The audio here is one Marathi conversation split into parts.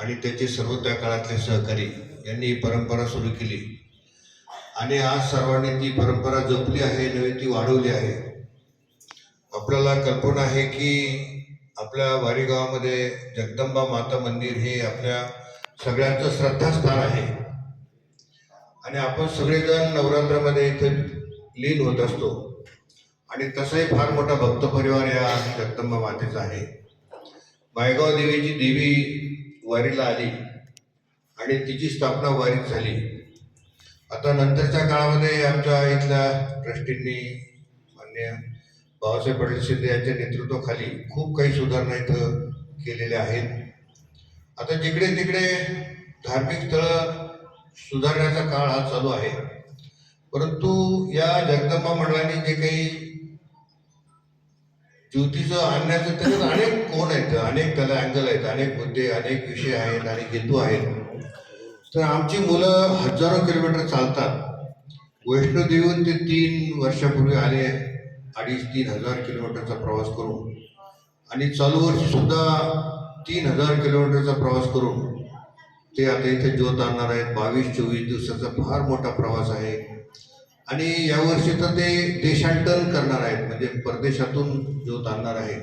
आणि त्याचे सर्व त्या काळातले सहकारी यांनी ही परंपरा सुरू केली. आणि आज सर्वांनी ती परंपरा जपली आहे नव्हे ती वाढवली आहे. आपल्याला कल्पना आहे की आपल्या वारी गावामध्ये जगदंबा माता मंदिर हे आपल्या सगळ्यांचं श्रद्धास्थान आहे. आणि आपण सगळेजण नवरात्रामध्ये इथे लीन होत असतो. आणि तसाही फार मोठा भक्त परिवार या जगदंबा मातेचा आहे. मायगाव देवीची देवी वारीला आली आणि तिची स्थापना वारीत झाली. आता नंतरच्या काळामध्ये आमच्या इथल्या ट्रस्टींनी मान्य बाबासाहेब पटेल शिंदे यांच्या नेतृत्वाखाली खूप काही सुधारणा इथं केलेल्या आहेत. आता जिकडे तिकडे धार्मिक स्थळं सुधारण्याचा काळ हा चालू आहे. परंतु या जगदंबा मंडळाने जे काही ज्योतीचं आणण्याचं त्याच्यात अनेक कोण आहेत? अनेक त्याला अँगल आहेत अनेक मुद्दे अनेक विषय आहेत आणि हेतू आहेत. तर आमची मुलं हजारो किलोमीटर चालतात. वैष्णोदेवीहून ते तीन वर्षापूर्वी आले अडीच तीन हजार किलोमीटरचा प्रवास करून. आणि चालू वर्षसुद्धा तीन हजार किलोमीटरचा प्रवास करून. ते आता इथे ज्योत आणणार आहेत. बावीस चोवीस दिवसाचा फार मोठा प्रवास आहे. आणि यावर्षी तर ते देशांतरण करणार आहेत म्हणजे परदेशातून ज्योत आणणार आहे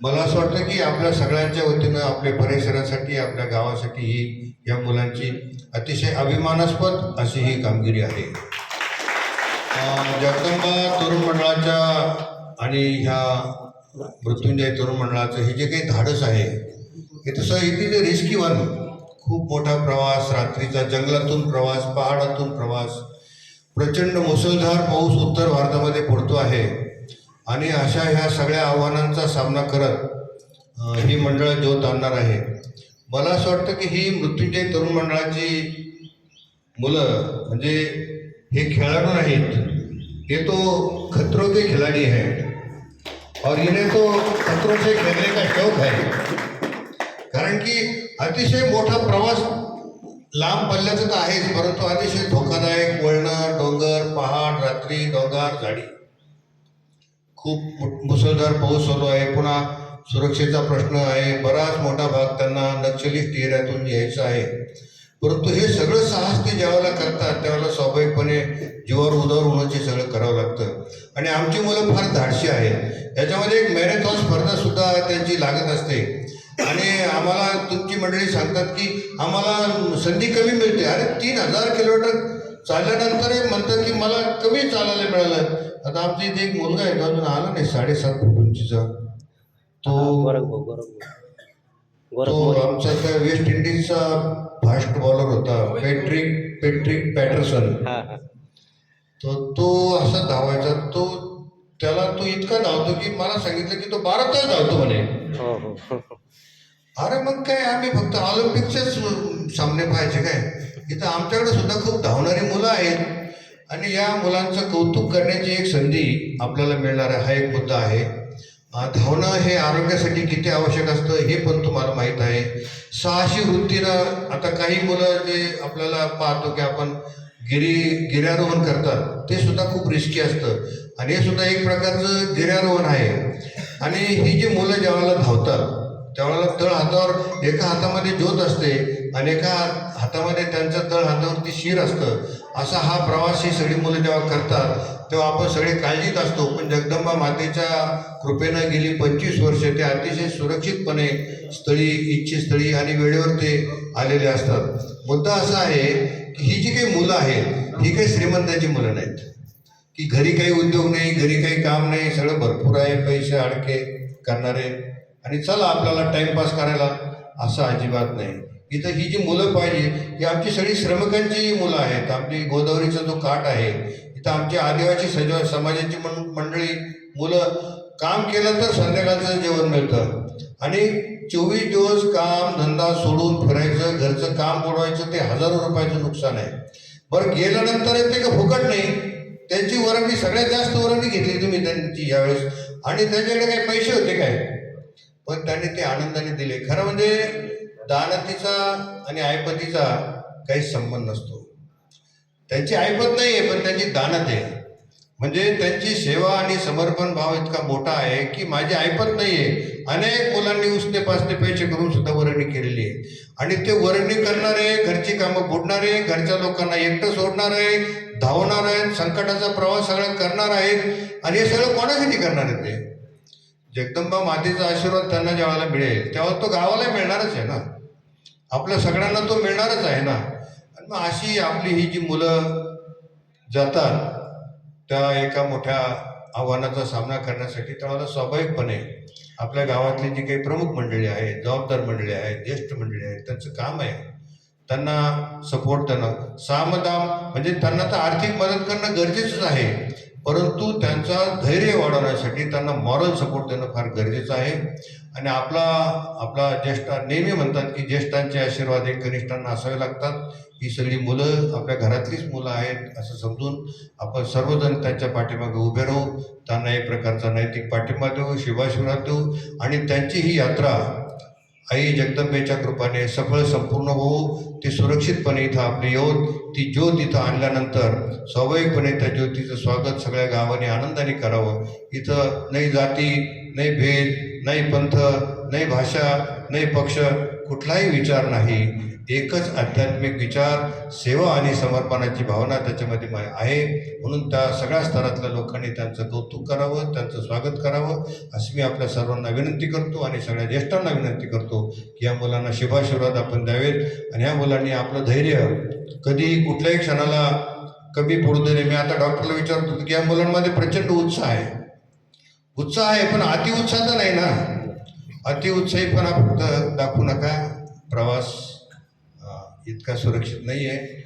मला असं वाटतं की आपल्या सगळ्यांच्या वतीनं आपल्या परिसरासाठी आपल्या गावासाठी ही या मुलांची अतिशय अभिमानास्पद अशी ही कामगिरी आहे. जगदंबा तरुण मंडळाच्या आणि ह्या मृत्युंजय तरुण मंडळाचं हे जे काही धाडस आहे हे तसं इथे जे रिस्की वन खूप मोठा प्रवास रात्रीचा जंगलातून प्रवास पहाडातून प्रवास प्रचंड मुसळधार पाऊस उत्तर भारतामध्ये पडतो आहे. आणि अशा ह्या सगळ्या आव्हानांचा सामना करत ही मंडळं ज्योत आणणार आहे. मला असं वाटतं की ही मृत्यूंजय तरुण मंडळाची मुलं म्हणजे हे खेळाडू नाहीत हे तो खतरो के खिलाडी है और इन्हें तो खतरो से खेलने का शौक है. कारण की अतिशय मोठा प्रवास लांब पल्ल्याचं तर आहेच परंतु अतिशय धोकादायक वळणं डोंगर पहाड रात्री डोंगर झाडी. खूप मुसळधार पाऊस होतो आहे पुन्हा सुरक्षेचा प्रश्न आहे. बराच मोठा भाग त्यांना नक्षलिस्ट एरियातून यायचा आहे. परंतु हे सगळं साहस ते ज्यावेळेला करतात त्यावेळेला स्वाभाविकपणे जीवावर उदावर होण्याचे सगळं करावं लागतं. आणि आमची मुलं फार धाडशी आहेत. याच्यामध्ये एक मॅरेथॉन स्पर्धा सुद्धा त्यांची लागत असते. आणि आम्हाला तुमची मंडळी सांगतात की आम्हाला संधी कमी मिळते. अरे तीन हजार किलोमीटर चालल्यानंतर हे म्हणतात की मला कमी चालायला मिळालं. आता आमच्या इथे एक मुलगा आहे तो अजून आला नाही साडेसात फूट उंचीचा तो तो आमचा त्या वेस्ट इंडिजचा फास्ट बॉलर होता पेट्रिक पेट्रिक पॅटरसन. तो तो असा धावायचा तो त्याला तो इतका धावतो की मला सांगितलं की तो बारा तास धावतो म्हणे. हो हो हो. अरे मग काय आम्ही फक्त ऑलिम्पिकचेच सामने पाहायचे काय? इथं आमच्याकडे सुद्धा खूप धावणारी मुलं आहेत. आणि या मुलांचं कौतुक करण्याची एक संधी आपल्याला मिळणार आहे हा एक मुद्दा आहे. धावणं हे आरोग्यासाठी किती आवश्यक असतं हे पण तुम्हाला माहीत आहे. साहसी वृत्तीनं आता काही मुलं जे आपल्याला पाहतो की आपण गिरी गिर्यारोहण करतात ते सुद्धा खूप रिस्की असतं. आणि हे सुद्धा एक प्रकारचं गिर्यारोहण आहे. आणि ही जी मुलं ज्यावेळेला धावतात त्यावेळेला तळ हातावर एका हातामध्ये ज्योत असते आणि एका हातामध्ये त्यांच्या तळ हातावरती शिर असतं असा हा प्रवास ही सगळी मुलं जेव्हा करतात तेव्हा आपण सगळे काळजीत असतो. पण जगदंबा मातेच्या कृपेनं गेली पंचवीस वर्ष ते अतिशय सुरक्षितपणे स्थळी इच्छित स्थळी आणि वेळेवर ते आलेले असतात. मुद्दा असा आहे की ही जी काही मुलं आहेत ही काही श्रीमंताची मुलं नाहीत. की घरी काही उद्योग नाही घरी काही काम नाही सगळं भरपूर आहे पैसे अडके करणारे. आणि चला आपल्याला टाईमपास करायला असं अजिबात नाही. इथं ही जी मुलं पाहिजे ही आमची सगळी श्रमिकांची मुलं आहेत. आपली गोदावरीचा जो काठ आहे इथं आमची आदिवासी सजवा समाजाची मं मंडळी मुलं काम केलं तर संध्याकाळचं जेवण मिळतं. आणि चोवीस दिवस काम धंदा सोडून फिरायचं घरचं काम बुडवायचं ते हजारो रुपयाचं नुकसान आहे. बरं गेल्यानंतर ते का फुकट नाही? त्यांची वर्गणी सगळ्यात जास्त वर्गणी घेतली तुम्ही त्यांची यावेळेस. आणि त्यांच्याकडे काही पैसे होते काय? पण त्यांनी ते आनंदाने दिले. खरं म्हणजे दानतीचा आणि आयपतीचा काही संबंध नसतो. त्यांची ऐपत नाही आहे पण त्यांची दानत आहे. म्हणजे त्यांची सेवा आणि समर्पण भाव इतका मोठा आहे की माझी ऐपत नाही आहे अनेक मुलांनी उसने पासने पैसे करून सुद्धा वरणी केलेली आहे. आणि ते वर्गणी करणारे घरची कामं बुडणारे घरच्या लोकांना एकटं सोडणार आहे धावणार आहेत संकटाचा प्रवास सगळं करणार आहेत आणि हे सगळं कोणासाठी करणार आहेत ते? जगदंबा मातेचा आशीर्वाद त्यांना ज्यावेळेला मिळेल तेव्हा तो गावाला मिळणारच आहे ना? आपल्या सगळ्यांना तो मिळणारच आहे ना? आणि मग अशी आपली ही जी मुलं जातात त्या एका मोठ्या आव्हानाचा सामना करण्यासाठी त्यावेळेला स्वाभाविकपणे आपल्या गावातली जी काही प्रमुख मंडळी आहेत जबाबदार मंडळी आहेत ज्येष्ठ मंडळी आहेत त्यांचं काम आहे. त्यांना सपोर्ट देणं सामदाम म्हणजे त्यांना तर आर्थिक मदत करणं गरजेचंच आहे. परंतु त्यांचा धैर्य वाढवण्यासाठी त्यांना मॉरल सपोर्ट देणं फार गरजेचं आहे. आणि आपला आपला ज्येष्ठ नेहमी म्हणतात की ज्येष्ठांचे आशीर्वाद हे कनिष्ठांना असावे लागतात. ही सगळी मुलं आपल्या घरातलीच मुलं आहेत असं समजून आपण सर्वजण त्यांच्या पाठीमागे उभे राहू. त्यांना एक प्रकारचा नैतिक पाठिंबा देऊ शिवाशिवरात देऊ. आणि त्यांची ही यात्रा आई जगदंबेच्या कृपाने सफळ संपूर्ण होऊ ती सुरक्षितपणे इथं आपली येऊन ती ज्योत इथं आणल्यानंतर स्वाभाविकपणे त्या ज्योतीचं स्वागत सगळ्या गावाने आनंदाने करावं. इथं नाही जाती नाही भेद नाही पंथ नाही भाषा नाही पक्ष कुठलाही विचार नाही. एकच आध्यात्मिक विचार सेवा आणि समर्पणाची भावना त्याच्यामध्ये मा- आहे. म्हणून त्या सगळ्या स्तरातल्या लोकांनी त्यांचं कौतुक करावं त्यांचं स्वागत करावं. असं मी आपल्या सर्वांना विनंती करतो आणि सगळ्या ज्येष्ठांना विनंती करतो की या मुलांना शुभाशीर्वाद आपण द्यावेत आणि या मुलांनी आपलं धैर्य कधी कुठल्याही क्षणाला कमी पडू देणे. मी आता डॉक्टरला विचारतो की या मुलांमध्ये प्रचंड उत्साह आहे. उत्साह आहे पण अतिउत्साह तर नाही ना. अतिउत्साहीपणा फक्त दाखवू नका. प्रवास इतका सुरक्षित नाही आहे.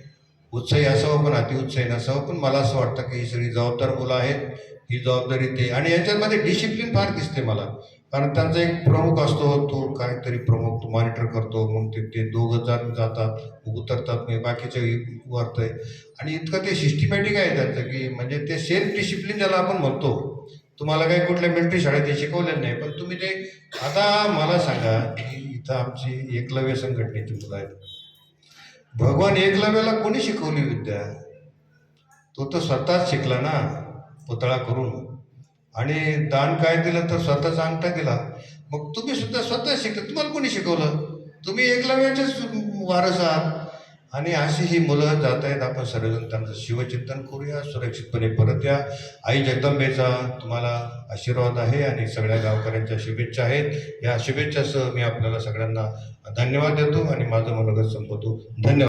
उत्साही असावं पण अतिउत्साही नसावं पण मला असं वाटतं की ही सगळी जबाबदार मुलं आहेत. ही जबाबदारी ते आणि याच्यामध्ये डिसिप्लिन फार दिसते मला. कारण त्यांचा एक प्रमुख असतो तो काहीतरी प्रमुख तो मॉनिटर करतो मग ते ते दोघं जण जातात उतरतात म्हणजे मग बाकीचे आहे आणि इतकं ते सिस्टमॅटिक आहे त्यांचं की म्हणजे ते सेल्फ डिसिप्लिन ज्याला आपण म्हणतो. तुम्हाला काही कुठल्या मिलिटरी शाळेत शिकवलेलं नाही पण तुम्ही ते आता मला सांगा की इथं आमची एकलव्य संघटनेची मुलं आहेत. भगवान एकलव्याला कोणी शिकवली विद्या? तो तर स्वतःच शिकला ना पुतळा करून. आणि दान काय दिलं तर स्वतःचा अंगठा दिला. मग तुम्ही सुद्धा स्वतः शिकले. तुम्हाला कोणी शिकवलं? तुम्ही एकलव्याचेच वारस आहात. आणि अशी ही मुलं जात आहेत. आपण सर्वजण त्यांचं शिवचिंतन करूया सुरक्षितपणे परत या. आई जगदंबेचा तुम्हाला आशीर्वाद आहे आणि सगळ्या गावकऱ्यांच्या शुभेच्छा आहेत. या शुभेच्छासह मी आपल्याला सगळ्यांना धन्यवाद देतो आणि माझं मनोगत संपवतो. धन्यवाद.